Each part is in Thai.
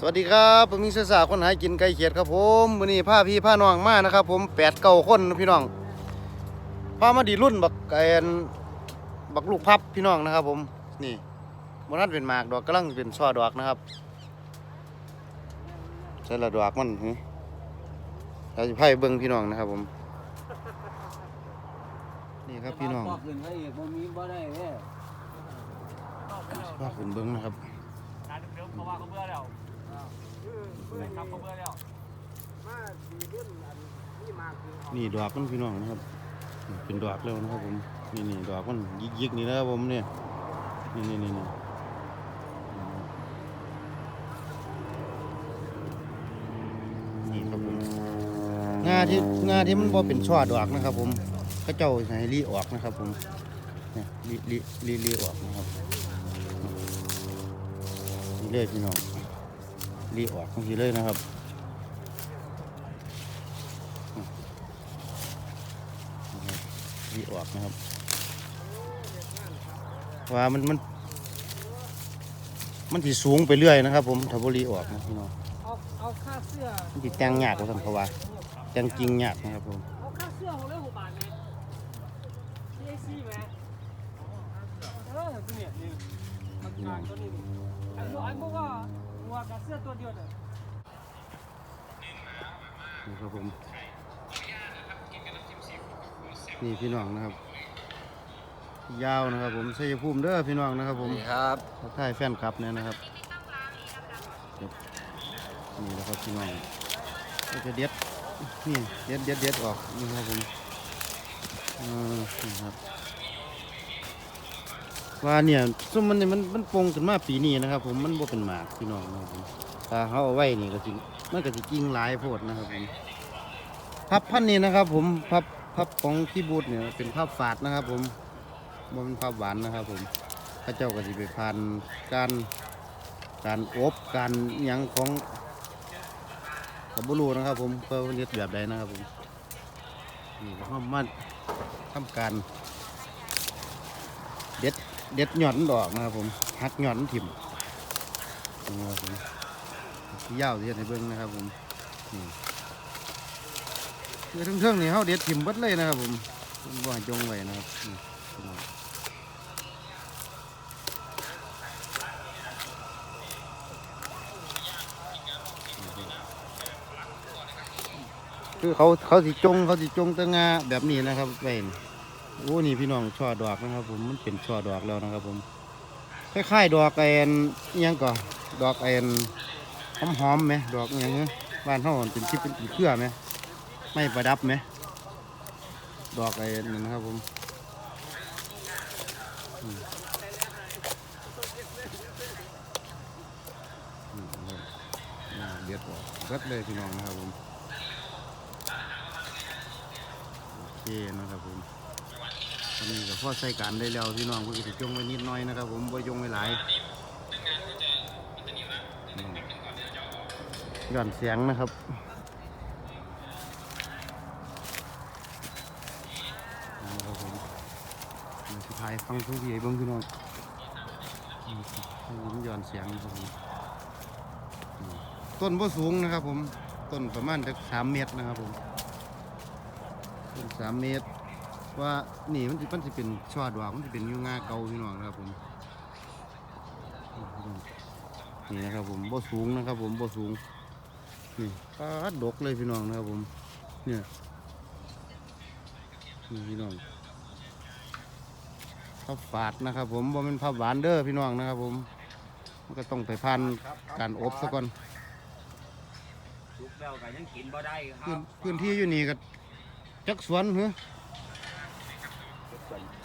สวัสดีครับผมมีเสื้อสาวคนหากินไก่เขียดครับผมวันนี้พาพี่พาน้องมานะครับ ผมแปดเก้าคนนะพี่น้องพามาดีรุ่นบักไอนบักลูกพับพี่น้องนะครับ ผมนี่บนนั้นเป็นหมากดอกกำลังเป็นช่อดอกนะครับใช่ละดอกมันหึเราจะไพ่เบิ้งพี่น้องนะครับ ผม นี่ครับพี่น้องปอกขึ้นเขาอีกบ่มีบ่ได้เด้ว่าขึ้นเบิ้งนะครับร้านเดิมๆเพราะว่าเขาเบื่อแล้ว ครับเขาเบื่อแล้วนี่ดอกมันพี่น้องนะครับ เป็นดอกแล้วนะครับผมนี่นี่ดอกมันยิกยิกๆนี่นะครับผมเนี่ยนี่นี่นี่นี่นี่ครับผมงาที่งาที่มันบ่เป็นช่อดอกนะครับ ผมก็เจ้าให้รีออกนะครับ ผมเนี่ยรีรีรีรีออกนะครับนี่เลยพี่น้อง รีออกทังทีเลยนะครับดีออกนะครับ ว่ามันมัน มันที่สูงไปเรื่อยนะครับ ผมถ้าบรีออกนะพี่น้องเอาเอาค่าเสื้อมันที่แต่งยากกว่าสันเขาว่าแต่งจริงยากนะครับผมเอาค่าเสื้อของเรื่องหกบาทไหม CAC ไหมเออตัวเนี่ยนี่ทำการตัวนี้อันนู้นอันนู้นก็ หัวกับเสื้อตัวเดียวเนี่ยนี่ครับผมนี่พี่น้องนะครับ ยาวนะครับผมชัยภูมิเด้อพี่น้องนะครับผมครับทักทายแฟนคลับเนี่ยนะครับครับนี่นะครับพี่น้องก็จะเด็ดนี่เด็ดเด็ดเด็ดออกนี่ครับผมเออนี่ครับ ว่าเนี่ยซุมมันเนี่ยมันมันปงขึ้นมาปีนี้นะครับ ผมมันบ่เป็นหมากพี่น้องนะครับผมถ้าเขาเอาไว้นี่ก็สิมันก็สิกิ่งหลายโพดนะครับผมพับพันนี้นะครับ ผมพับพับของที่บูดเนี่ยเป็นพับฝาดนะครับ ผมบ่เป็นพับหวานนะครับ ผมพระเจ้าก็สิไปผ่านการการอบการยังของกับบรูนะครับ ผมเพื่อเรียดแบบใดนะครับผมนี่ก็มามาทำการเด็ด เด็ดหย่อนดอกนะครับผมหักหย่อนถิ่มนี่ครับผมที่ยาวเสียในเบื้องนะครับผมนี่คือทั้งเทิงๆนี่เขาเด็ดถิ่มบัดเลยนะครับผมบ่ให้จงไว้นะครับคือเขาเขาสิจงเขาสิจงแตะงงาแบบนี้นะครับเป็น อ้นี่พี่น้องช่อดอกนะครับ ผมมันเป็นช่อดอกแล้วนะครับ ผมคล้ายๆดอกแอนยังก่อดอกแอนหอมๆไหมดอกอิหยังเงี้ยบ้านเขาเป็นที่เป็นเครือไหมไม่ประดับไหมดอกแอนนี่นะครับผมอืมอืมครับอ่าเด็ดออกเบิดเลยพี่น้องนะครับผมโอเคนะครับผม อันนี้ก็พอใส่การได้แล้วพี่น้องเพิ่งจะจงไว้นิดน้อยนะครับ ผมไ่จงไว้หลายย่อนเสียงนะครับนะครับผมมีสุดท้ายฟังทุกทีเบิ้งพี่น้องอืมให้ยิ้มหย่อนเสียงครับผมต้นบ่สูงนะครับ ผมต้นประมาณสักสามเมตรนะครับผมเป็นสามเมตร ว่านี่มันจะมันจะเป็นช่อดอกมันจะเป็นอยูงาเก่าพี่น้องนะครับผมนี่นะครับผมบ่สูงนะครับ ผมบ่สูงนี่ปาดดกเลยพี่น้องนะครับผมเนี่ยนี่พี่น้องข้าวฝาดนะครับ ผมบ่เป็นผับหวานเด้อพี่น้องนะครับ ผมมันก็ต้องไปพันการอบซะก่อนทุกแล้วก็ยังกินบ่ได้คพื้รันบพื้นที่อยู่นี่ก็จักสวนเหรอส่วนเ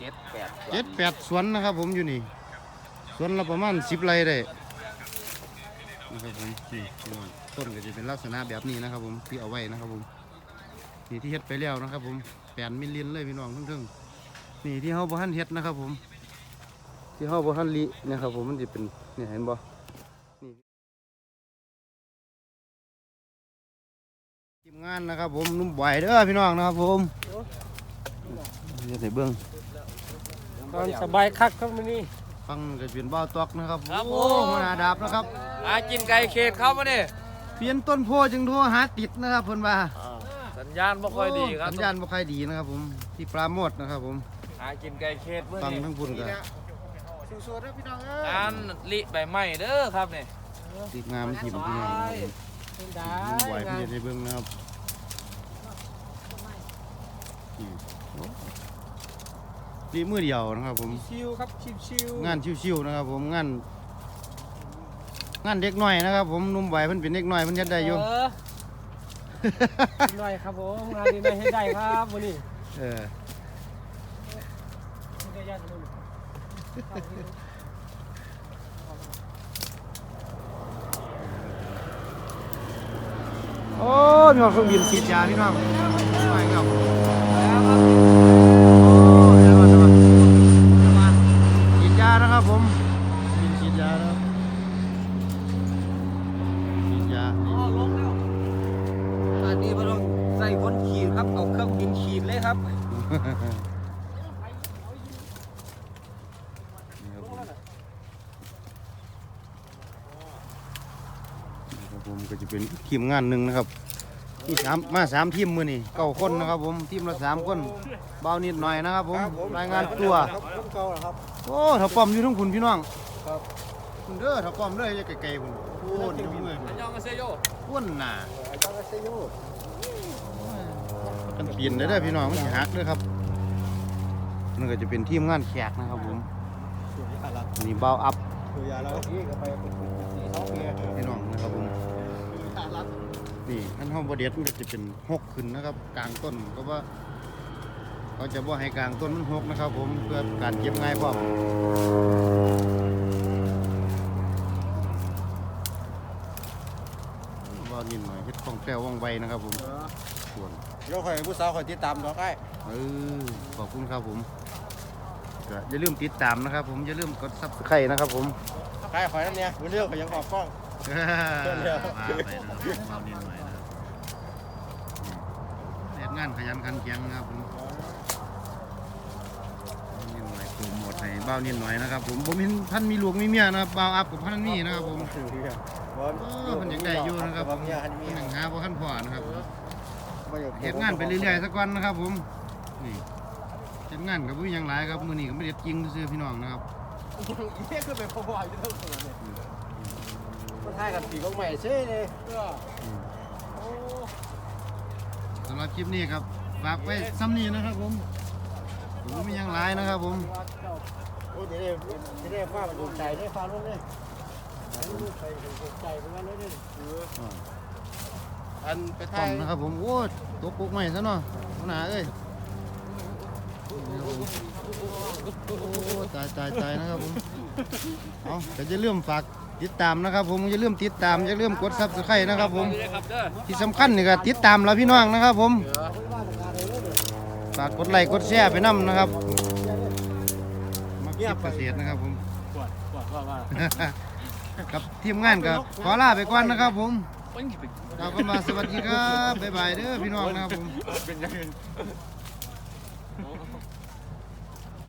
จ็ดแปดเจ็ดแปดสวนนะครับ ผมอยู่นี่สวนละประมาณสิบไร่ได้นะครับผมนี่พี่น้องต้นก็จะเป็นลักษณะแบบนี้นะครับ ผมที่เอาไว้นะครับ ผมนี่ที่เฮ็ดไปแล้วนะครับ ผมแปดมิลลินเลยพี่น้องทั้งๆนี่ที่เฮาบ่ทันเฮ็ดนะครับ ผม ที่เฮาบ่ทันลินะครับ ผมมันจะเป็นนี่เห็นบ่นี่ทีมงานนะครับ ผมนุ่มบ่อยเด้อพี่น้องนะครับ ผมเฮ็ดให้เบิ่ง ตอนสบายคักครับมันนี่ฟังก็เป็นเบ้าตอกนะครับครับโอ้ผมหัวหน้าดาบนะครับอากินไก่เขตเข้ามาเนี่ยเปลี่ยนต้นโพจึงโทรหาติดนะครับเพิ่นว่าสัญญาณไม่ค่อยดีครับสัญญาณบ่ค่อยดีนะครับผมที่ปราโมทนะครับผมหากินไก่เขตเมื่อฟังนี้ทั้งพุ่นก็สู้ๆเด้อพี่น้องเอ้ยงานลิใบไม้เด้อครับเนี่ยติดงามทีมพี่น้องนะครับเป็นได้ผมไหวงาเพีนยในเบื้องนะครับอืม โอ้ดีมือเดียวนะครับ ผมชิวครับชิวชิวงานชิวๆนะครับ ผมงาน งานเด็กน้อยนะครับ ผมหนุ่มไหวเพิ่นเป็นเด็กน้อยเพิ่นเฮ็ดได้อยู่เออหน่อยครับผมงานดีหน่อยให้ได้ครับวันนี้เออไม่ได้ยากเลยโอ้มีความเครื่องบินฉีดยาพี่น้องไปครับโอ้เดี๋ยวก่อนเดี๋ยวก่อนฉีดยานะครับผมบินฉีด ยานะครับฉีดยานี่ลงแล้วอันนี้บ่ต้องใส่คนขีดครับ เอาเครื่องบินขีดเลยครับ นี่ครับผมนี่ครับผมก็จะเป็นทีมงานหนึ่งนะครับนี่สามมาสามทีมมือนี่เก้าคนนะครับผมทีมละสามคนเบานิดหน่อยนะครับผมรายงานตัวผมเก่าแล้วครับ โอ้ถ้าป้อมอยู่ทั้งคุณพี่น้อง ครับ คุณเด้อถ้าป้อมเด้อจะไกลๆคุณโอ้ยเมื่อยอันยองอาเซโยอ้วนหนาอาจารย์เซโยกันเปลี่ยนได้อเด้อพี่น้องมันสิหักเด้อครับนั่นก็จะเป็นทีมงานแขกนะครับผมสวยขนาดนี่เบาอัพตัวยาแล้วนี่ก็ไปเป็นสีเท้าเมียพี่น้องนะครับผมนี่ขั้นห้องบเด็ดมันก็จะเป็นหกขึ้นนะครับ กลางต้นก็ว่าเขาจะบ่ให้กลางต้นมันหกนะครับ ผมเพื่อการเก็บง่ายพร้อมว่านิ ดหน่อยเฮ็ดคล่องแคล่วว่องไวนะครับผมส่วนเดี๋ยวข่อยผู้สาวข่อยติดตามดอกไอ้เออขอบคุณครับผมก็อย่าลืมติดตามนะครับผมอย่าลืมกดซับสไครต์นะครับผมใครข่อยนั่นเนี่ยเรื่องข่อยยังออกกล้องมาไปนะครับเบานิดหน่อยนะครับเฮ็ดงานขยันขันแข็งนะครับผมนิดหน่อยโปรโมทให้เบานิดหน่อยนะครับผมผมเห็นท่านมีลูกมีเมียนะครับเบาอัพกับท่านมีนะครับผม เออมันยังได้อยู่นะครับบางอย่างมีหนังหาบ่ท่านพ่อนะครับเฮ็ดงานไปเรื่อยๆสักวันนะครับผมนี่เฮ็ดงานกับผู้ยังหลายครับมื้อนี้ก็ไม่ได้เฮ็ดจริงซื่อๆพี่น้องนะครับเฮ้ยคือเป็นพ่อพ่ออยู่เท่าตัวเนี่ยมันถ่ายกันปีกองใหม่เช่เลยสำหรับคลิปนี้ครับฝากไว้ซ้ำนี้นะครับผมผมมียังหลายนะครับผมโอ้เดี๋ยวได้เดี๋ยวได้ฟ้ามันถูกใจได้ฟ้าลงเลยอันนี้ลูกไปถูกใจเหมือนกันเลยเนี่ย อันไปต้ถ่าอยมนะครับผมโอ้ตกปุกใหม่ซะเนาะหัวหน้าเอ้ยโอ้ตายตายตายนะครับผมเอาก็จะเริ่าลืมฝากติดตามนะครับ ผมอย่าลืมติดตามอย่าลืมกดซับสไครต์นะครับผมเลยครับเด้อที่สำคัญนี่ก็ติดตามเราพี่น้องนะครับ ผมฝากกดไลค์กดแชร์ไปนํนะครับมาเก็บเกษตรนะครับผม ปวดปวดว่าว่า กับทีมงานกับขอลาไปก่อนนะครับผมเราก็มาสวัสดีครับบ๊ายบายเด้อพี่น้องนะครับผม